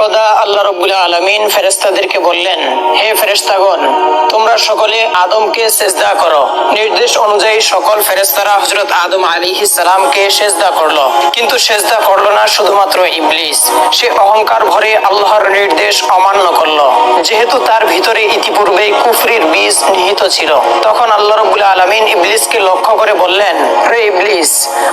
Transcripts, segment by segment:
একদা আল্লাহ রব্বুল আলমিন ফেরেস্তাদেরকে বললেন, হে ফেরেস্তাগণ তোমরা সকলে আদমকে সেজদা করো। নির্দেশ অনুযায়ী সকল ফেরেস্তারা হজরত আদম আলী সালামকে সেজদা করল। কিন্তু সেজদা করল না শুধুমাত্র ইবলিস। সে অহংকার ভরে আল্লাহর নির্দেশ অমান্য করল। যেহেতু তার ভিতরে ইতিপূর্বেই কুফরির বীজ নিহিত ছিল, তখন আল্লাহ রব্বুল আলমিন ইবলিসকে লক্ষ্য করে বললেন রে ইবলিস,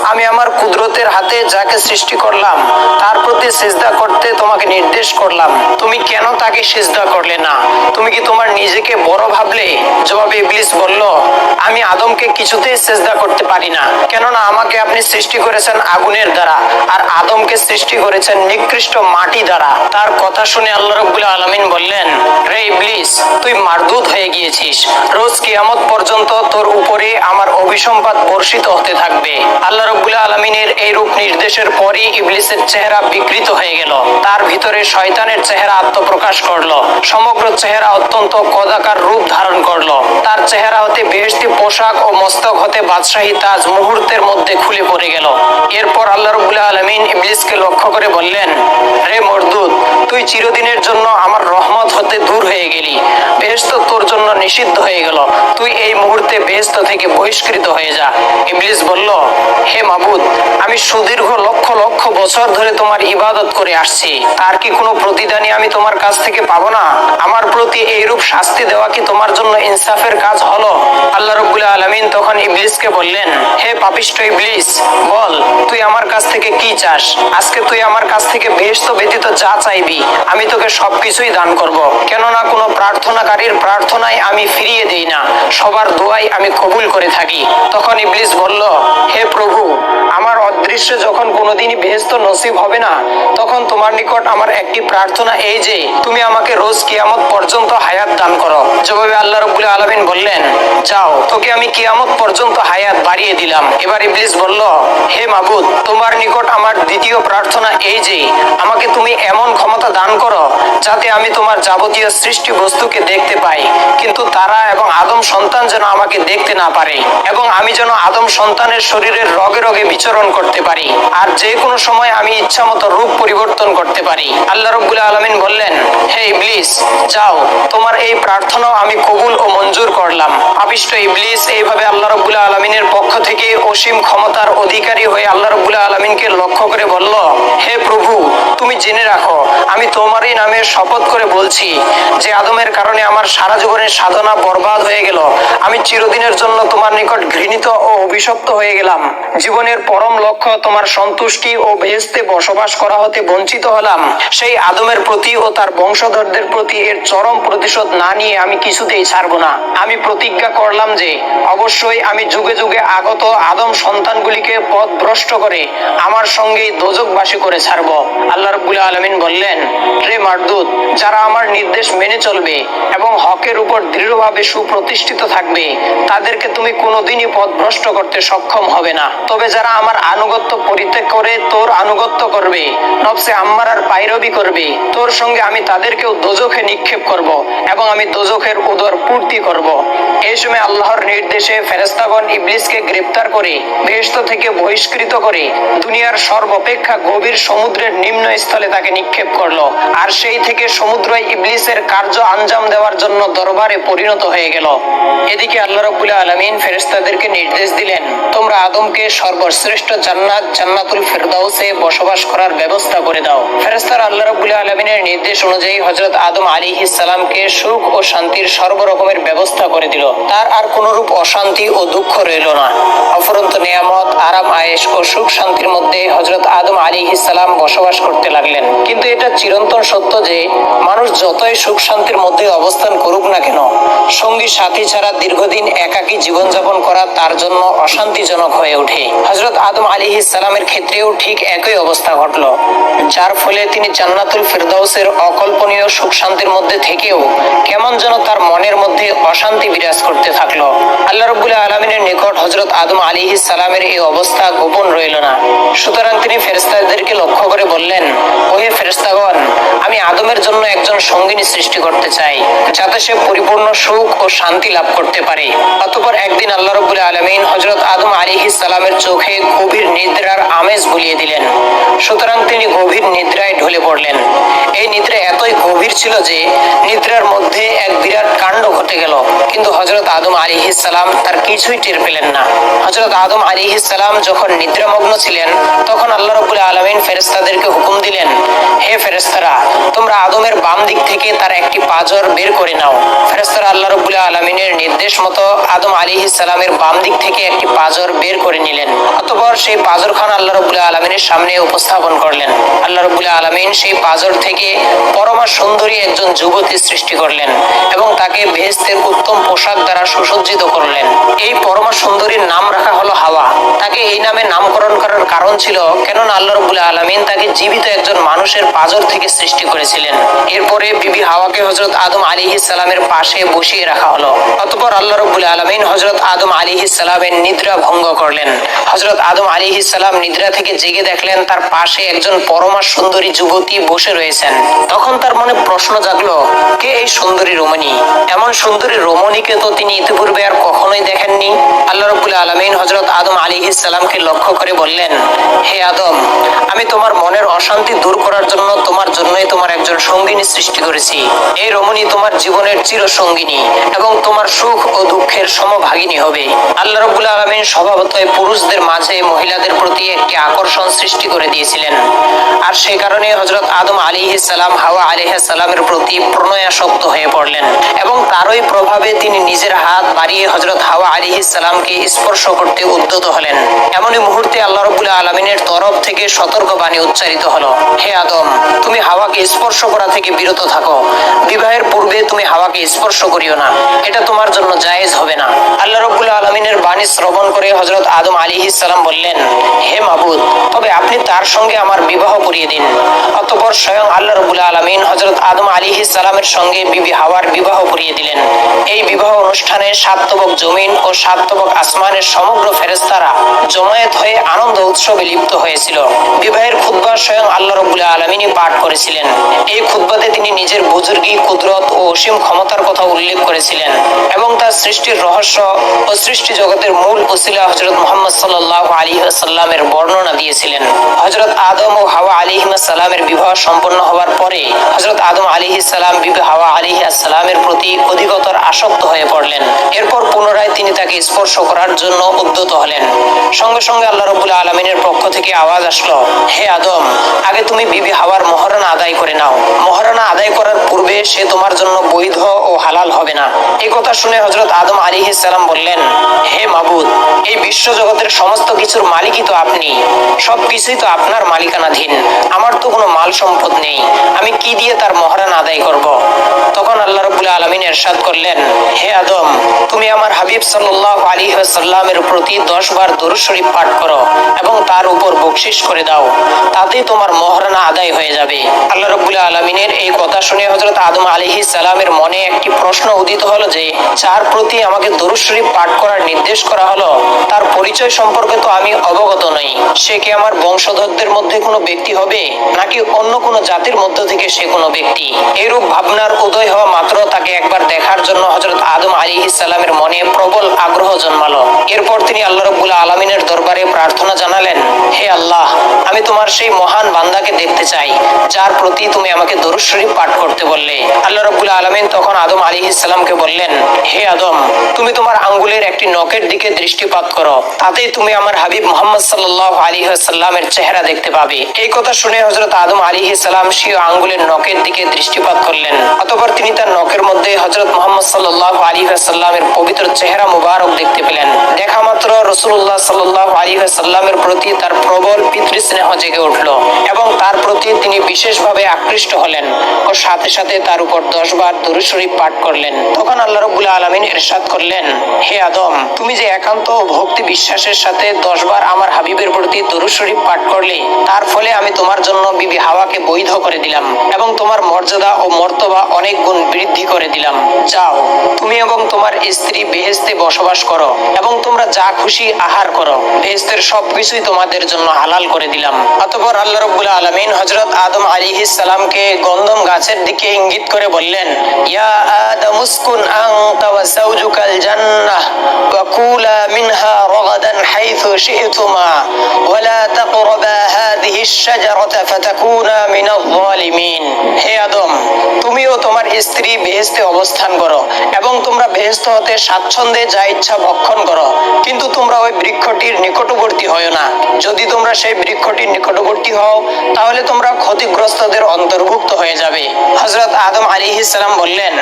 আমি আমার কুদরতের হাতে যাকে সৃষ্টি করলাম, তার প্রতি সেজদা করতে তোমাকে নির্দেশ করলাম, তুমি কেন তাকে সেজদা করলে না? তুমি কি তোমার নিজেকে বড় ভাবলে? জবাবে ইবলিস বলল, আমি আদমকে কিছুতেই সেজদা করতে পারি না। কেননা আমাকে আপনি সৃষ্টি করেছেন আগুনের দ্বারা, আর আদমকে সৃষ্টি করেছেন নিকৃষ্ট মাটি দ্বারা। তার কথা শুনে আল্লাহ রব্বুল আলমিন বললেন রে ইবলিস, তুই মারদুদ হয়ে গিয়েছিস। রোজ কিয়ামত পর্যন্ত তোর উপরে আমার অভিসম্পাদ বর্ষিত হতে থাকবে। আল্লাহ রব্বুল আলমিনের এই রূপ নির্দেশের পরই ইবলিসের চেহারা বিকৃত হয়ে গেল। তার ভিতরে শয়তানের চেহারা আত্মপ্রকাশ করল। সমগ্র চেহারা অত্যন্ত কদাকার রূপ ধারণ করল। তার চেহারা হতে বেহস্তি পোশাক ও মস্তক হতে বাদশাহী তাজ মুহূর্তের মধ্যে খুলে পড়ে গেল। এরপর আল্লাহ রব্বুল আলমিন ইবলিসকে লক্ষ্য করে বললেন রে মরদুদ তুই চিরদিনের জন্য আমার রহমত হতে দূর হয়ে গেলি। বেহেস্ত তোর জন্য নিষিদ্ধ হয়ে গেল। তুই এই মুহূর্তে বেহেস্ত থেকে বহিষ্কৃত হয়ে যা। ইবলিস বলল, হে মাবুদ, আমি সুদীর্ঘ লক্ষ লক্ষ বছর ধরে তোমার ইবাদত করে আসছি। তার কি কোনো প্রতিদানই আমি তোমার কাছ থেকে পাবো না। আমার প্রতি এইরূপ শাস্তি দেওয়া কি তোমার জন্য ইনসাফের কাজ হলো? আল্লাহ রব্বুল আলমিন তখন ইবলিসকে বললেন, হে পাপিষ্ট ইবলিস, বল, তুই আমার কাছ থেকে কি চাস? আজকে তুই আমার কাছ থেকে বেহেস্ত ব্যতীত যা চাইবি, আমি তোকে সবকিছুই দান করব। কেননা কোনো প্রার্থনাকারীর প্রার্থনায় আমি ফিরিয়ে দেই না। সবার দোয়াই আমি কবুল করে থাকি। তখন ইবলিস বলল, হে প্রভু আমার যখন কোনোদিনই বেহেস্ত নসিব হবে না, তখন তোমার নিকট আমার একটি প্রার্থনা এই যে, তুমি আমাকে রোজ কিয়ামত পর্যন্ত হায়াত দান করো। জবাবে আল্লাহ রব্বুল আলমিন বললেন, যাও, তোকে আমি কিয়ামত পর্যন্ত হায়াত বাড়িয়ে দিলাম। এবার ইবলিস বলল, হে মাবুদ, তোমার নিকট আমার দ্বিতীয় প্রার্থনা এই যে, আমাকে তুমি এমন ক্ষমতা দান করো, যাতে আমি তোমার যাবতীয় সৃষ্টি বস্তুকে দেখতে পাই। কিন্তু তারা এবং আদম সন্তান যেন আমাকে দেখতে না পারে, এবং আমি যেন আদম সন্তানের শরীরের রগে রগে বিচরণ করতে পারি। আর যে কোনো সময় আমি ইচ্ছা মতো রূপ পরিবর্তন করতে পারি। আল্লাহ রব্বুল আলমিন বললেন, হে ইবলিস, যাও, তোমার এই প্রার্থনা আমি কবুল ও মঞ্জুর করলাম। আবিষ্ট ইবলিস এইভাবে আল্লাহ রব্বুল আলমিনের পক্ষ থেকে অসীম ক্ষমতার অধিকারী হয়ে আল্লাহ রব্বুল আলমিনকে লক্ষ্য করে বলল, হে প্রভু তুমি জেনে রাখো, আমি তোমারই নামে শপথ করে বলছি যে আদমের কারণে আমার সারা জীবনের সাধনা বরবাদ হয়ে গেল। আমি চিরদিনের জন্য তোমার নিকট ঘৃণিত ও অভিশপ্ত হয়ে গেলাম। জীবনের পরম লক্ষ্য তোমার সন্তুষ্টি ও বেহেস্তে বসবাস করা হতে বঞ্চিত হলাম। সেই আদমের প্রতি ও তার বংশধরদের প্রতি এর চরম প্রতিশোধ না নিয়ে আমি কিছুতেই ছাড়ব না। আমি প্রতিজ্ঞা করলাম যে, অবশ্যই আমি যুগে যুগে আগত আদম সন্তানগুলিকে পথ ভ্রষ্ট করে আমার সঙ্গেই দোজকবাসী করে ছাড়ব। আল্লাহ রব্বুল আলমিন বললেন রে মারদুত, যারা আমার নির্দেশ মেনে চলবে এবং হকের উপর দৃঢ়ভাবে সুপ্রতিষ্ঠিত থাকবে, তাদেরকে তুমি কোনোদিনই পথ ভ্রষ্ট করতে সক্ষম হবে না। তবে যারা আমার আনুগত্য পরিত্যাগ করে, তোর আনুগত্য করবে। নবসে আম্মার আর পাইরবি করবে। তোর সঙ্গে আমি তাদেরকেও দোজখে নিক্ষেপ করব এবং আমি দোজখের উদর পূর্তি করব। এই সময় আল্লাহর নির্দেশে ফেরেস্তাগণ ইবলিসকে গ্রেপ্তার করে বেহেস্ত থেকে বহিষ্কৃত করে, দুনিয়ার সর্বাপেক্ষা গভীর সমুদ্রের নিম্ন স্থলে তাকে নিক্ষেপ করল। আর সেই থেকে সমুদ্র ইবলিসের কার্য আঞ্জাম দেওয়ার জন্য দরবারে পরিণত হয়ে গেল। এদিকে আল্লাহ রব্বুল আলমিন ফেরেস্তাদেরকে নির্দেশ দিলেন, তোমরা আদমকে সর্বশ্রেষ্ঠ জান্নাত, জান্নাতুল ফেরদাউসে বসবাস করার ব্যবস্থা করে দাও। ফেরেস্তার আল্লাহ রব্বুল আলমিনের নির্দেশ অনুযায়ী হজরত আদম আলী ইসালামকে সুখ ও শান্তির সর্বরকমের ব্যবস্থা করে দিল। তার আর কোনরূপ অশান্তি ও দুঃখ রইল না। অফরন্ত নিয়ামত, আরাম, আয়েশ ও সুখ শান্তির মধ্যে হজরত আদম আলী ইসালাম বসবাস করতে লাগলেন। কিন্তু এটা চিরন্তন সত্য যে মানুষ যতই সুখ শান্তির মধ্যে অবস্থান করুক না কেন, সঙ্গী সাথী ছাড়া দীর্ঘদিন একাকী জীবনযাপন করা তার জন্য অশান্তিজনক হয়ে ওঠে। হজরত আদম আলী ইসালামের ক্ষেত্রেও ঠিক একই অবস্থা ঘটল, যার ফলে তিনি জান্নাতুল ফিরদাউসের অকল্পনীয় সুখ শান্তির মধ্যে থেকেও কেমন যেন তার মনের মধ্যে অশান্তি বিরাজ করতে থাকল। আল্লাহ রব্বুল আলমিনের নিকট হজরত আদম আলী সালামের এই অবস্থা গোপন রইল না। সুতরাং তিনি ফেরেস্তাদেরকে লক্ষ্য করে বললেন ওহে ফেরেস্তাগণ আমি আদমের জন্য একজন সঙ্গিনী সৃষ্টি করতে চাই, যাতে সে পরিপূর্ণ সুখ ও শান্তি লাভ করতে পারে। অতপর একদিন আল্লাহ রবুল আলমিন হজরত আদম আলিহি সালামের চোখে গভীর নিদ্রার আমেজ বুলিয়ে দিলেন। সুতরাং তিনি গভীর নিদ্রায় ঢলে পড়লেন। গভীর ছিল যে নিদ্রার মধ্যে এক বিরাট কাণ্ড ঘটে গেল। কিন্তু হজরত আদম আলী সালাম তার কিছুই টের পেলেন না। হজরত আদম আলী সালাম যখন নিদ্রামগ্ন ছিলেন, তখন আল্লাহ রবুল আলমিন ফেরেস্তাদেরকে হুকুম দিলেন, হে ফেরেস্তারা তোমরা আদমের বাম দিক থেকে তার একটি পাজর বের করে নাও। ফেরেস্তারা আল্লাহ রবুল্লাহ আলমিনের নির্দেশ মতো আদম আলী সালামের বাম দিক থেকে একটি পাজর বের করে নিলেন। অতপর সেই পাজর খান আল্লাহ রবুল্লাহ আলমিনের সামনে উপস্থাপন করলেন। আল্লাহ রবুল্লাহ আলমিন সেই পাজর থেকে পরমা সুন্দরী একজন যুবতী সৃষ্টি করলেন এবং তাকে বেহেস্তের উত্তম পোশাক দ্বারা সুসজ্জিত করলেন। এই পরমা সুন্দরীর নাম রাখা হলো হাওয়া। তাকে এই নামে নামকরণ করার কারণ ছিল, কেননা আল্লাহ রবুল্লাহ আলমিন তাকে জীবিত একজন মানুষের পাজর থেকে সৃষ্টি করেছিলেন। এরপরে বিবি হাওয়াকে হজরত আদম আলী সালামের পাশে বসিয়ে রাখা হলো। অতপর আল্লাহ রবুল্লাহ আলমিন হজরত আদম আলী সালামের নিদ্রা ভঙ্গ করলেন। হজরত আদম আলী সালাম নিদ্রা থেকে জেগে দেখলেন তার পাশে একজন পরমা সুন্দরী যুবতী বসে রয়েছেন। তখন তার মনে প্রশ্ন জাগলো, কে এই সুন্দরী রমণী? এমন সুন্দরী রমণীকে তো তিনি ইতিপূর্বে আর কখনোই দেখেননি। আল্লাহ রবুল্লাহ আলমিন হজরত আদম আলী সালামকে লক্ষ্য করে বললেন, হে আদম, আমি তোমার মনের অশান্তি দূর করার জন্য তোমার জন্যই তোমার একজন সঙ্গিনী সৃষ্টি করেছি। এই রমণী তোমার জীবনের চির সঙ্গিনী এবং তোমার সুখ ও দুঃখের সমভাগিনী হবে। আল্লাহ রবুল্লাহ আলমিন স্বভাবতই পুরুষদের মাঝে মহিলাদের প্রতি একটি আকর্ষণ সৃষ্টি করে দিয়েছিলেন। আর সে কারণে হজরত আদম আলী সালাম হাওয়া আলী সালামের প্রতি প্রণয়াসক্ত হয়ে পড়লেন এবং তারই প্রভাবে তিনি নিজের হাত বাড়িয়ে হজরত হাওয়া আলী সালামকে স্পর্শ করতে উদ্যত হলেন। এমনই মুহূর্তে আল্লাহ রবুল্লাহ আলমিনের তরফ থেকে সতর্ক বাণী উচ্চারিত হলো, হে আদম, তুমি হাওয়াকে স্পর্শ করা থেকে বিরত থাকো। বিবাহের পূর্বে তুমি হাওয়াকে স্পর্শ করিও না। এটা তোমার জন্য জায়েজ হবে না। আল্লাহ রবুল্লাহ আলমিনের বাণী শ্রবণ করে হজরত আদম আলী সালাম বললেন, হে মাবুদ, তবে আপনি তার সঙ্গে আমার বিবাহ করিয়ে দিন। অতপর স্বয়ং আল্লাহ রবুল্লাহ আলমিন হজরত আদম আলী সালামের সঙ্গে বিবি হাওয়ার বিবাহ করিয়ে দিলেন। এই বিবাহ অনুষ্ঠানে সাতবক জমিন ও সাতবক আসমানের সমগ্র ফেরেস্তারা জমায়েত হয়ে আনন্দ উৎসবে লিপ্ত হয়েছিল। বিবাহের খুদ্া স্বয়ং আল্লাহ রবুল্লাহ আলমিনই পাঠ করেছিলেন। এই খুদ্বাতে তিনি নিজের বুজুর্গি, কুদরত ও অসীম ক্ষমতার কথা উল্লেখ করেছিলেন এবং তার সৃষ্টির রহস্য ও সৃষ্টি জগতের মূল ওসিলা হজরত মোহাম্মদ সাল্লাহ আলী সাল্লামের বর্ণনা দিয়েছিলেন। হজরত আদম ও হাওয়া আলী সালামের বিবাহ সম্পন্ন হওয়ার পরে হজরত আদম আলী সালাম, বিবি হাওয়া আলী সালামের প্রতি অধিকতর আসক্ত হয়ে পড়লেন। এরপর পুনরায় তিনি তাকে স্পর্শ করার জন্য উদ্যত হলেন। সঙ্গে সঙ্গে আল্লাহ রবুল্লাহ আলমিনের পক্ষ থেকে আওয়াজ আসলো, হে আদম, আগে তুমি বিবি হাওয়ার মহারণা আদায় করে নাও। মহারণা আদায় করার পূর্বে সে তোমার জন্য বৈধ ও হালাল হবে না। এই কথা শুনে হজরত আদম আলী সালাম বললেন, হে মাবুদ, এই বিশ্ব জগতের সমস্ত কিছুর মালিকই তো আপনি। সব কিছুই তো আপনার মালিকানাধীন। আমার তো কোনো মাল সম্পদ নেই। আমি কি দিয়ে তার মহারানা আদায় করব। তখন আল্লাহ রবুল্লাহ আলমিন এরশাদ করলেন, হে আদম, তুমি আমার হাবিব সাল্লাহ আলী সাল্লামের প্রতি দশ বার দরুদ শরীফ পাঠ করো এবং তার উপর বকশিস করে দাও। তাতেই তোমার মহারানা আদায় হয়ে যাবে। আল্লাহ রবুল্লাহ আলমিনের এই কথা শুনে হজরত আদম আলী সালামের মনে একটি প্রশ্ন উদিত হলো যে, যার প্রতি আমাকে দরুদ শরীফ পাঠ করার নির্দেশ করা হলো, তার পরিচয় সম্পর্কে তো আমি অবগত নই। সে কি আমার বংশধরদের মধ্যে কোনো ব্যক্তি হবে, নাকি অন্য কোনো জাতির মধ্য থেকে সে কোনো ব্যক্তি। এরূপ ভাবনার উদয় হওয়া মাত্র তাকে একবার দেখার জন্য হজরত আদম আলী ইসালামের মনে প্রবল আগ্রহ জন্মালো। এরপর তিনি আল্লাহ রবুল্লাহ আলমিনের দরবারে প্রার্থনা জানালেন, হে আল্লাহ, আমি তোমার সেই মহান বান্দাকে দেখতে চাই, যার প্রতি তুমি আমাকে দরুদ শরীফ পাঠ করতে বললে। আল্লাহ রবুল্লাহ আলমিন তখন আদম আলী ইসলামকে বললেন, হে আদম, তুমি তোমার আঙ্গুলের একটি নখের দিকে দৃষ্টিপাত করো, তাতেই তুমি আমার হাবিব মোহাম্মদ সাল্লাহ আলী সাল্লামের চেহারা দেখতে পাবে। এই কথা শুনে হজরত আদম আলী সাল্লাম সিও আঙ্গুলের নখের দিকে দৃষ্টিপাত করলেন। অতপর তিনি তার নখের মধ্যে হজরত মোহাম্মদ সাল্লাহ আলী সাল্লামের পবিত্র চেহারা মুবারক দেখতে পেলেন। দেখা মাত্র রসুল্লাহ সাল্লাহ আলী সাল্লামের প্রতি তার প্রবল পিতৃস্নেহ জেগে উঠল। প্রতি তিনি বিশেষভাবে আকৃষ্ট হলেন ও সাথে সাথে তার উপর দশ বার দরুদ শরীফ পাঠ করলেন। তখন আল্লাহ রবুল্লা আলমিন এরশাদ করলেন, হে আদম, তুমি যে একান্ত ভক্তি বিশ্বাসের সাথে দশ বার আমার হাবিবের প্রতি দরুদ শরীফ পাঠ করলে, তার ফলে আমি তোমার জন্য বিবি হাওয়াকে বৈধ করে দিলাম এবং তোমার মর্যাদা ও মর্তবা অনেক গুণ বৃদ্ধি করে দিলাম। যাও, তুমি এবং তোমার স্ত্রী বেহেস্তে বসবাস করো এবং তোমরা যা খুশি আহার করো। বেহেস্তের সবকিছুই তোমাদের জন্য হালাল করে দিলাম। অতপর আল্লাহ রব্বুল আলমিন হজরত আদম আলী সালামকে গন্ধম গাছের দিকে ইঙ্গিত করে বললেন হে আদম তুমি তোমার স্ত্রী বেহেস্তে অবস্থান করো এবং তোমরা বেহেস্ত হতে স্বাচ্ছন্দ্যে যা ইচ্ছা ভক্ষণ করো। কিন্তু তোমরা ওই বৃক্ষটির নিকটবর্তী হয় না। যদি তোমরা সেই বৃক্ষটির নিকটবর্তী হও, তাহলে তোমরা ক্ষতিগ্রস্তদের অন্তর্ভুক্ত হয়ে যাবে। হজরত আদম আলী ইসলাম বললেন,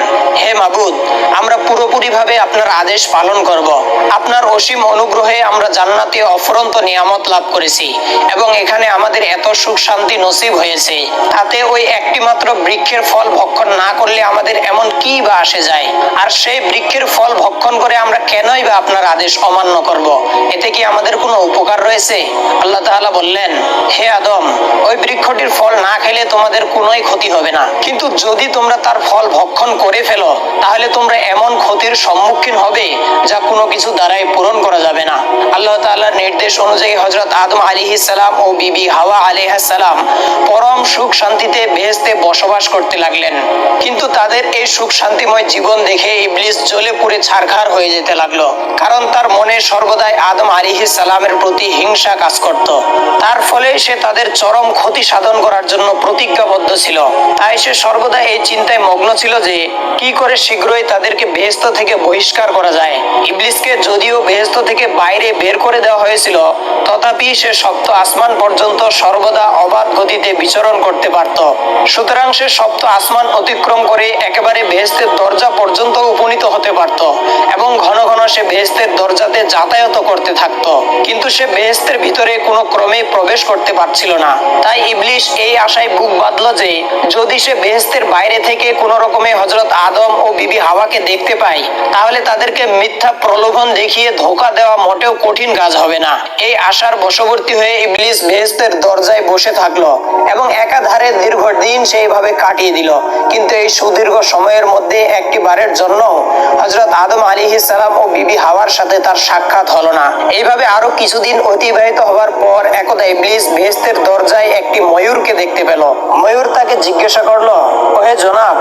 হে মাবুদ, আমরা পুরোপুরিভাবে আপনার আদেশ পালন করব। আপনার অসীম অনুগ্রহে আমরা জান্নাতে অফরন্ত নিয়ামত লাভ করেছি এবং এখানে আমাদের এত সুখ শান্তি নসিব হয়েছে। তাতে ওই একটি মাত্র বৃক্ষের ফল ভক্ষণ না করলে আমাদের এমন কি বা আসে যায়? আর সেই বৃক্ষের ফল ভক্ষণ করে আমরা কেনই বা আপনার আদেশ অমান্য করব? এতে কি আমাদের কোনো উপকার রয়েছে? আল্লাহ তাআলা বললেন, হে আদম, ওই বৃক্ষটির ফল না খেলে তোমাদের কোনোই ক্ষতি হবে না। কিন্তু যদি তোমরা তার ফল ভক্ষণ করে ফেলো, তাহলে তোমরা এমন ক্ষতির সম্মুখীন হবে যা কোনো কিছু দ্বারাই পূরণ করা যাবে না। আল্লাহ তাআলার নির্দেশ অনুযায়ী হজরত আদম আলিহিস সালাম ও বিবি হাওয়া আলাইহিস সালাম পরম সুখ শান্তিতে বেহেশতে বসবাস করতে লাগলেন। কিন্তু তাদের এই সুখ শান্তিময় জীবন দেখে ইবলিস জ্বলে পুড়ে ছারখার হয়ে যেতে লাগল। কারণ তার মনে সর্বদাই আদম আলিহিস সালামের প্রতি হিংসা কাজ করত। তার ফলে সে তাদের চরম ক্ষতি সাধন করার জন্য প্রতিজ্ঞাবদ্ধ ছিল। তাই সে সর্বদা এই চিন্তায় মগ্ন ছিল যে, কি করে শীঘ্রই তাদেরকে বেহেস্ত থেকে বহিষ্কার করা যায়। ইবলিসকে যদিও বেহেস্ত থেকে বাইরে বের করে দেওয়া হয়েছিল, তথাপি সে সপ্ত আসমান পর্যন্ত সর্বদা অবাধ গতিতে বিচরণ করতে পারত। সুতরাং সে সপ্ত আসমান অতিক্রম করে একেবারে বেহেস্তের দরজা পর্যন্ত উপনীত হতে পারত এবং ঘন ঘন সে বেহেস্তের দরজাতে যাতায়াত করতে থাকতো। কিন্তু সে বেহেস্তের ভিতরে কোনো ক্রমে প্রবেশ করতে পারছিল না। তাই ইবলিশ এই আশায় বুক বাঁধল যে, যদি সে বেহেস্তের বাইরে থেকে কোনো রকমে হজরত আদম ও বিবি হাওয়াকে দেখতে পায়, তাহলে তাদেরকে মিথ্যা প্রলোভন দেখিয়ে ধোকা দেওয়া মোটেও কঠিন কাজ হবে না। এই আশার বশবর্তী হয়ে ইবলিস বেহেস্তের দরজায় বসে থাকল এবং একাধারে দীর্ঘদিন সেইভাবে কাটিয়ে দিল। কিন্তু এই সুদীর্ঘ সময়ের মধ্যে একটি বারের জন্য হজরত আদম আলী সালাম ও বিবি হাওয়ার সাথে তার সাক্ষাৎ হলো না। এইভাবে আরও কিছুদিন অতিবাহিত হওয়ার পর একদা ইবলিস বেহেস্তের দরজায় একটি ময়ূরকে দেখতে পেল। ময়ূর তাকে জিজ্ঞাসা করল, ওহে জনাব